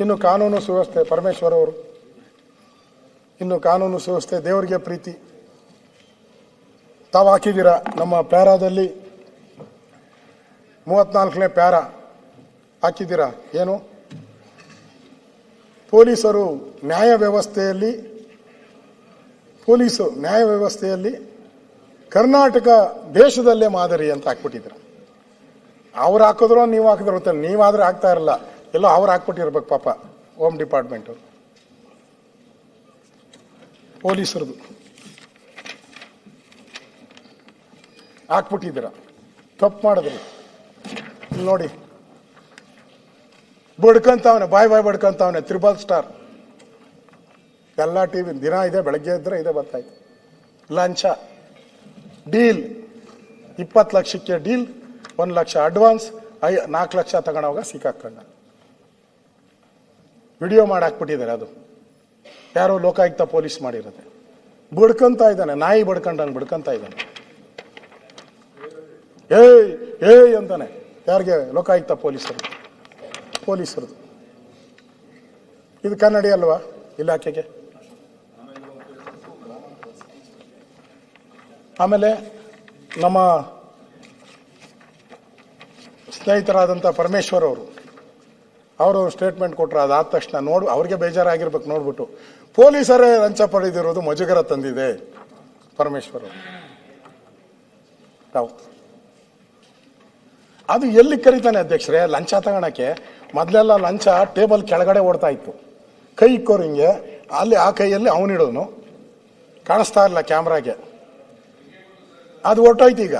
ಇನ್ನು ಕಾನೂನು ಸುವ್ಯವಸ್ಥೆ ಪರಮೇಶ್ವರ್ ಅವರು ಇನ್ನು ಕಾನೂನು ಸುವ್ಯವಸ್ಥೆ, ದೇವರಿಗೆ ಪ್ರೀತಿ. ತಾವು ಹಾಕಿದ್ದೀರಾ ನಮ್ಮ ಪ್ಯಾರಾದಲ್ಲಿ? ಮೂವತ್ನಾಲ್ಕನೇ ಪ್ಯಾರ ಹಾಕಿದ್ದೀರಾ? ಏನು? ಪೊಲೀಸರು ನ್ಯಾಯ ವ್ಯವಸ್ಥೆಯಲ್ಲಿ, ಪೊಲೀಸು ನ್ಯಾಯ ವ್ಯವಸ್ಥೆಯಲ್ಲಿ ಕರ್ನಾಟಕ ದೇಶದಲ್ಲೇ ಮಾದರಿ ಅಂತ ಹಾಕ್ಬಿಟ್ಟಿದ್ರು ಅವ್ರು ಹಾಕಿದ್ರು ನೀವು ಹಾಕಿದ್ರು ಗೊತ್ತಿಲ್ಲ ನೀವಾದ್ರೆ ಹಾಕ್ತಾ ಇರಲ್ಲ. ಎಲ್ಲೋ ಅವ್ರು ಹಾಕ್ಬಿಟ್ಟಿರ್ಬೇಕು ಪಾಪ ಹೋಮ್ ಡಿಪಾರ್ಟ್ಮೆಂಟ್ ಪೊಲೀಸರದು. ಹಾಕ್ಬಿಟ್ಟಿದ್ದೀರ. ತಪ್ಪು ಮಾಡಿದ್ರಿ. ಇಲ್ಲಿ ನೋಡಿ. ಬಡ್ಕಂತವನೆ, ಬಾಯ್ ಬಾಯ್ ಬಡ್ಕಂತವನೆ, ತ್ರಿಬಲ್ ಸ್ಟಾರ್. ಎಲ್ಲ ಟಿ ವಿ ದಿನ ಇದೆ, ಬೆಳಗ್ಗೆ ಇದ್ರೆ ಇದೆ ಬರ್ತಾಯ್ತು ಲಂಚ. ಡೀಲ್. ಇಪ್ಪತ್ತು ಲಕ್ಷಕ್ಕೆ ಡೀಲ್, ಒಂದು ಲಕ್ಷ ಅಡ್ವಾನ್ಸ್, ಐ ನಾಲ್ಕು ಲಕ್ಷ ತಗೊಳೋವಾಗ ಸಿಕ್ಕಾಕೊಂಡ ವಿಡಿಯೋ ಮಾಡಿ ಹಾಕ್ಬಿಟ್ಟಿದ್ದಾರೆ ಅದು. ಯಾರೋ ಲೋಕಾಯುಕ್ತ ಪೊಲೀಸ್ ಮಾಡಿರುತ್ತೆ ಬಡ್ಕಂತ ಇದ್ದಾನೆ, ನಾಯಿ ಬಡ್ಕೊಂಡಂಗೆ ಬಡ್ಕೊಂತ ಇದ್ದಾನೆ. ಏಯ್ ಏಯ್ ಅಂತಾನೆ. ಯಾರಿಗೆ? ಲೋಕಾಯುಕ್ತ ಪೊಲೀಸರು. ಪೊಲೀಸರದು. ಇದು ಕನ್ನಡಿ ಅಲ್ವಾ? ಇಲಾಖೆಗೆ? ಆಮೇಲೆ ನಮ್ಮ ಸ್ನೇಹಿತರಾದಂಥ ಪರಮೇಶ್ವರ್ ಅವರು. ಅವರು ಸ್ಟೇಟ್ಮೆಂಟ್ ಕೊಟ್ಟರು ಅದಾದ ತಕ್ಷಣ ನೋಡು, ಅವ್ರಿಗೆ ಬೇಜಾರಾಗಿರ್ಬೇಕು ನೋಡ್ಬಿಟ್ಟು. ಪೊಲೀಸರೇ ಲಂಚ ಪಡೆದಿರೋದು ಮಜುಗರ ತಂದಿದೆ, ಪರಮೇಶ್ವರ್ ಅದು ಎಲ್ಲಿ ಕರೀತಾನೆ ಅಧ್ಯಕ್ಷರೇ, ಲಂಚ ತಗೊಳಕ್ಕೆ ಮೊದಲೆಲ್ಲ ಲಂಚ ಟೇಬಲ್ ಕೆಳಗಡೆ ಓಡ್ತಾ ಇತ್ತು. ಕೈ ಇಕ್ಕೋರು ಹಿಂಗೆ, ಅಲ್ಲಿ ಆ ಕೈಯಲ್ಲಿ ಅವನಿಡೋನು ಕಾಣಿಸ್ತಾ ಇರಲ್ಲ ಕ್ಯಾಮ್ರಾಗೆ. ಅದು ಹೊರ್ಟೋಯ್ತು ಈಗ.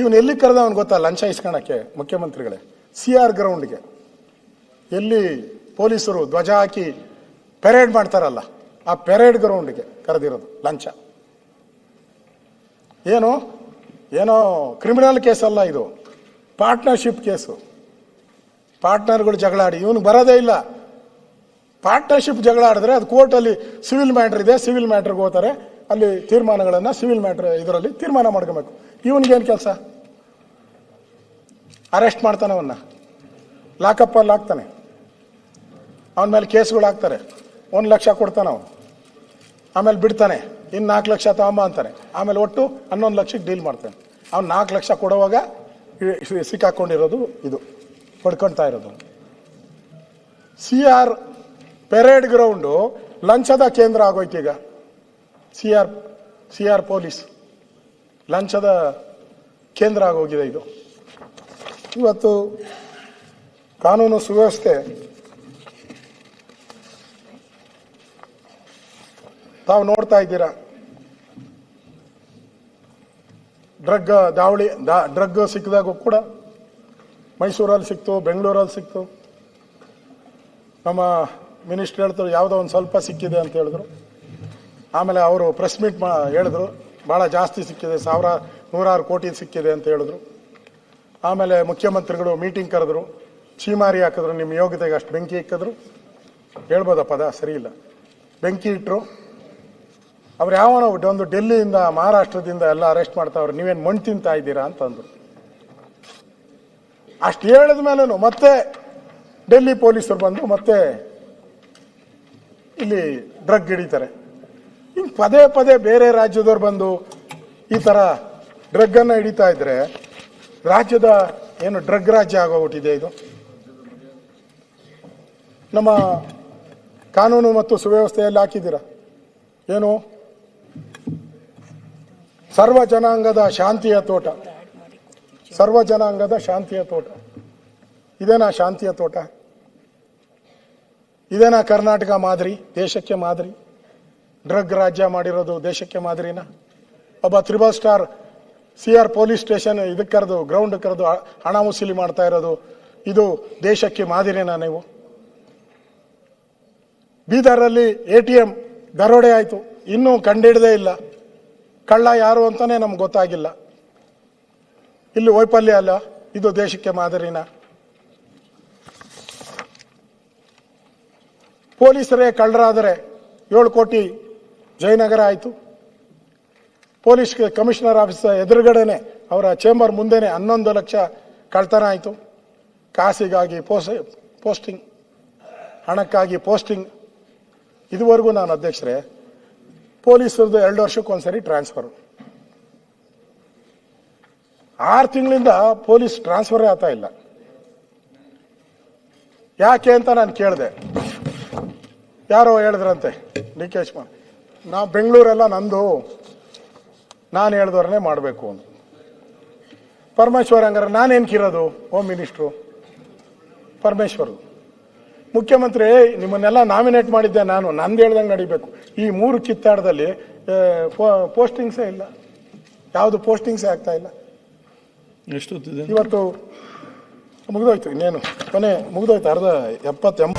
ಇವನು ಎಲ್ಲಿ ಕರೆದ ಅವನು ಗೊತ್ತಾ ಲಂಚ ಇಸ್ಕೊಳಕ್ಕೆ ಮುಖ್ಯಮಂತ್ರಿಗಳೇ? ಸಿ ಆರ್ ಗ್ರೌಂಡ್ಗೆ. ಎಲ್ಲಿ ಪೊಲೀಸರು ಧ್ವಜ ಹಾಕಿ ಪೆರೇಡ್ ಮಾಡ್ತಾರಲ್ಲ, ಆ ಪೆರೇಡ್ ಗ್ರೌಂಡ್ಗೆ ಕರೆದಿರೋದು ಲಂಚ. ಏನು? ಏನೋ ಕ್ರಿಮಿನಲ್ ಕೇಸ್ ಅಲ್ಲ ಇದು. Partnership case. ಪಾರ್ಟ್ನರ್ಗಳು ಜಗಳಾಡಿ, ಇವನು ಬರೋದೇ ಇಲ್ಲ. ಪಾರ್ಟ್ನರ್ಶಿಪ್ ಜಗಳ ಆಡಿದ್ರೆ ಅದು ಕೋರ್ಟಲ್ಲಿ ಸಿವಿಲ್ ಮ್ಯಾಟ್ರ್ ಇದೆ, ಸಿವಿಲ್ ಮ್ಯಾಟ್ರಿಗೆ ಹೋಗ್ತಾರೆ. ಅಲ್ಲಿ ತೀರ್ಮಾನಗಳನ್ನು ಸಿವಿಲ್ ಮ್ಯಾಟ್ರ್ ಇದರಲ್ಲಿ ತೀರ್ಮಾನ ಮಾಡ್ಕೋಬೇಕು. ಇವನಿಗೇನು ಕೆಲಸ? ಅರೆಸ್ಟ್ ಮಾಡ್ತಾನೆ ಅವನ್ನ ಲಾಕಪ್ಪಲ್ಲಿ ಹಾಕ್ತಾನೆ. ಅವನ ಮೇಲೆ ಕೇಸ್ಗಳು ಹಾಕ್ತಾರೆ. ಒಂದು ಲಕ್ಷ ಕೊಡ್ತಾನೆ ಅವನು. ಆಮೇಲೆ ಬಿಡ್ತಾನೆ. ಇನ್ನು ನಾಲ್ಕು ಲಕ್ಷ ತಗೊಂಬ ಅಂತಾನೆ ಆಮೇಲೆ ಒಟ್ಟು ಹನ್ನೊಂದು ಲಕ್ಷಕ್ಕೆ ಡೀಲ್ ಮಾಡ್ತಾನೆ. ಅವ್ನು ನಾಲ್ಕು ಲಕ್ಷ ಕೊಡುವಾಗ ಸಿಕ್ಕಾಕೊಂಡಿರೋದು ಇದು. ಪಡ್ಕೊಳ್ತಾ ಇರೋದು. ಸಿ ಆರ್ ಪೆರೇಡ್ ಗ್ರೌಂಡು ಲಂಚದ ಕೇಂದ್ರ ಆಗೋಯ್ತು ಈಗ. C R C R police ಲಂಚದ ಕೇಂದ್ರ ಆಗೋಗಿದೆ ಇದು. ಇವತ್ತು ಕಾನೂನು ಸುವ್ಯವಸ್ಥೆ. ತಾವು ನೋಡ್ತಾ ಇದ್ದೀರಾ? ಡ್ರಗ್ ದಾವಳಿ, ದಾ, ಡ್ರಗ್ ಸಿಕ್ಕಿದಾಗೂ ಕೂಡ ಮೈಸೂರಲ್ಲಿ ಸಿಕ್ತು, ಬೆಂಗಳೂರಲ್ಲಿ ಸಿಕ್ತು. ನಮ್ಮ ಮಿನಿಸ್ಟರ್ ಹೇಳ್ತಾರೆ, ಯಾವುದೋ ಒಂದು ಸ್ವಲ್ಪ ಸಿಕ್ಕಿದೆ ಅಂತ ಹೇಳಿದ್ರು. ಆಮೇಲೆ ಅವರು ಪ್ರೆಸ್ ಮೀಟ್ ಮಾ, ಹೇಳಿದ್ರು ಭಾಳ ಜಾಸ್ತಿ ಸಿಕ್ಕಿದೆ, ಸಾವಿರ, ನೂರಾರು ಕೋಟಿ ಸಿಕ್ಕಿದೆ ಅಂತ ಹೇಳಿದ್ರು. ಆಮೇಲೆ ಮುಖ್ಯಮಂತ್ರಿಗಳು ಮೀಟಿಂಗ್ ಕರೆದ್ರು ಚೀಮಾರಿ ಹಾಕಿದ್ರು, ನಿಮ್ಮ ಯೋಗ್ಯತೆಗೆ ಅಷ್ಟು ಬೆಂಕಿ ಇಕ್ಕಿದ್ರು. ಹೇಳ್ಬೋದ ಪದ ಸರಿ ಇಲ್ಲ. ಬೆಂಕಿ ಇಟ್ಟರು ಅವ್ರು ಯಾವನೋ ಒಂದು ಡೆಲ್ಲಿಯಿಂದ, ಮಹಾರಾಷ್ಟ್ರದಿಂದ ಎಲ್ಲ ಅರೆಸ್ಟ್ ಮಾಡ್ತಾವ್ರೆ, ನೀವೇನು ಮಣ್ಣು ತಿಂತಾ ಇದ್ದೀರಾ ಅಂತಂದ್ರು. ಅಷ್ಟು ಹೇಳಿದ ಮೇಲೂ ಮತ್ತೆ ಡೆಲ್ಲಿ ಪೊಲೀಸರು ಬಂದು ಮತ್ತೆ ಇಲ್ಲಿ ಡ್ರಗ್ ಹಿಡಿತಾರೆ. ಹಿಂಗೆ ಪದೇ ಪದೇ ಬೇರೆ ರಾಜ್ಯದವ್ರು ಬಂದು ಈ ಥರ ಡ್ರಗ್ಗನ್ನು ಹಿಡಿತಾ ಇದ್ರೆ, ರಾಜ್ಯದ ಏನು ಡ್ರಗ್ ರಾಜ್ಯ ಆಗೋಗ್ಬಿಟ್ಟಿದೆ ಇದು. ನಮ್ಮ ಕಾನೂನು ಮತ್ತು ಸುವ್ಯವಸ್ಥೆಯಲ್ಲಿ ಹಾಕಿದ್ದೀರಾ? ಏನು? ಸರ್ವ ಜನಾಂಗದ ಶಾಂತಿಯ ತೋಟ. ಸರ್ವ ಜನಾಂಗದ ಶಾಂತಿಯ ತೋಟ. ಇದೇನಾ ಶಾಂತಿಯ ತೋಟ? ಇದೇನಾ ಕರ್ನಾಟಕ ಮಾದರಿ, ದೇಶಕ್ಕೆ ಮಾದರಿ? ಡ್ರಗ್ ರಾಜ್ಯ ಮಾಡಿರೋದು ದೇಶಕ್ಕೆ ಮಾದರಿನ? ಒಬ್ಬ triple star C R police station ಇದಕ್ಕೆ ಕರೆದು ಗ್ರೌಂಡ್ ಕರೆದು ಹಣ ವಸೂಲಿ ಮಾಡ್ತಾ ಇರೋದು, ಇದು ದೇಶಕ್ಕೆ ಮಾದರಿನಾ ನೀವು? ಬೀದರಲ್ಲಿ ಎ ಟಿ ಎಂ ದರೋಡೆ ಆಯಿತು. ಇನ್ನೂ ಕಂಡಿಡದೇ ಇಲ್ಲ. ಕಳ್ಳ ಯಾರು ಅಂತಲೇ ನಮ್ಗೆ ಗೊತ್ತಾಗಿಲ್ಲ. ಇಲ್ಲಿ ವೈಫಲ್ಯ ಅಲ್ಲ. ಇದು ದೇಶಕ್ಕೆ ಮಾದರಿನ. ಪೊಲೀಸರೇ ಕಳ್ಳರಾದರೆ ಏಳು ಕೋಟಿ ಜಯನಗರ ಆಯಿತು. ಪೊಲೀಸ್ ಕಮಿಷನರ್ ಆಫೀಸ್ ಎದುರುಗಡೆನೆ, ಅವರ ಚೇಂಬರ್ ಮುಂದೆನೆ ಹನ್ನೊಂದು ಲಕ್ಷ ಕಳ್ತನ ಆಯಿತು. ಕಾಸಿಗಾಗಿ ಪೋಸ್ಟ್ ಪೋಸ್ಟಿಂಗ್, ಹಣಕ್ಕಾಗಿ ಪೋಸ್ಟಿಂಗ್. ಇದುವರೆಗೂ ನಾನು ಅಧ್ಯಕ್ಷರೇ ಪೊಲೀಸರದು ಎರಡು ವರ್ಷಕ್ಕೊಂದ್ಸರಿ ಟ್ರಾನ್ಸ್ಫರ್. ಆರು ತಿಂಗಳಿಂದ ಪೊಲೀಸ್ ಟ್ರಾನ್ಸ್ಫರೇ ಆಗ್ತಾ ಇಲ್ಲ. ಯಾಕೆ ಅಂತ ನಾನು ಕೇಳಿದೆ. ಯಾರೋ ಹೇಳಿದ್ರಂತೆ ಡಿ ಕೆ ಶಿವಕುಮಾರ್ ನಾ ಬೆಂಗಳೂರೆಲ್ಲ ನಂದು, ನಾನು ಹೇಳ್ದವ್ರನ್ನೇ ಮಾಡಬೇಕು ಅಂತ. ಪರಮೇಶ್ವರ್ ಹಂಗಾರೆ ನಾನೇನ್ಕಿರೋದು ಹೋಮ್ ಮಿನಿಸ್ಟ್ರು ಪರಮೇಶ್ವರ್ ಮುಖ್ಯಮಂತ್ರಿ ನಿಮ್ಮನ್ನೆಲ್ಲ ನಾಮಿನೇಟ್ ಮಾಡಿದ್ದೆ ನಾನು ನಂದು ಹೇಳ್ದಂಗೆ ನಡಿಬೇಕು. ಈ ಮೂರು ಚಿತ್ತಾಡದಲ್ಲಿ ಪೋಸ್ಟಿಂಗ್ಸೇ ಇಲ್ಲ. ಯಾವುದು ಪೋಸ್ಟಿಂಗ್ಸೇ ಆಗ್ತಾ ಇಲ್ಲ. ಎಷ್ಟು ಇವತ್ತು ಮುಗಿದೋಯ್ತು ಇನ್ನೇನು. ಕೊನೆ ಮುಗಿದೋಯ್ತು ಅರ್ಧ ಎಪ್ಪತ್ತು ಎಂಬ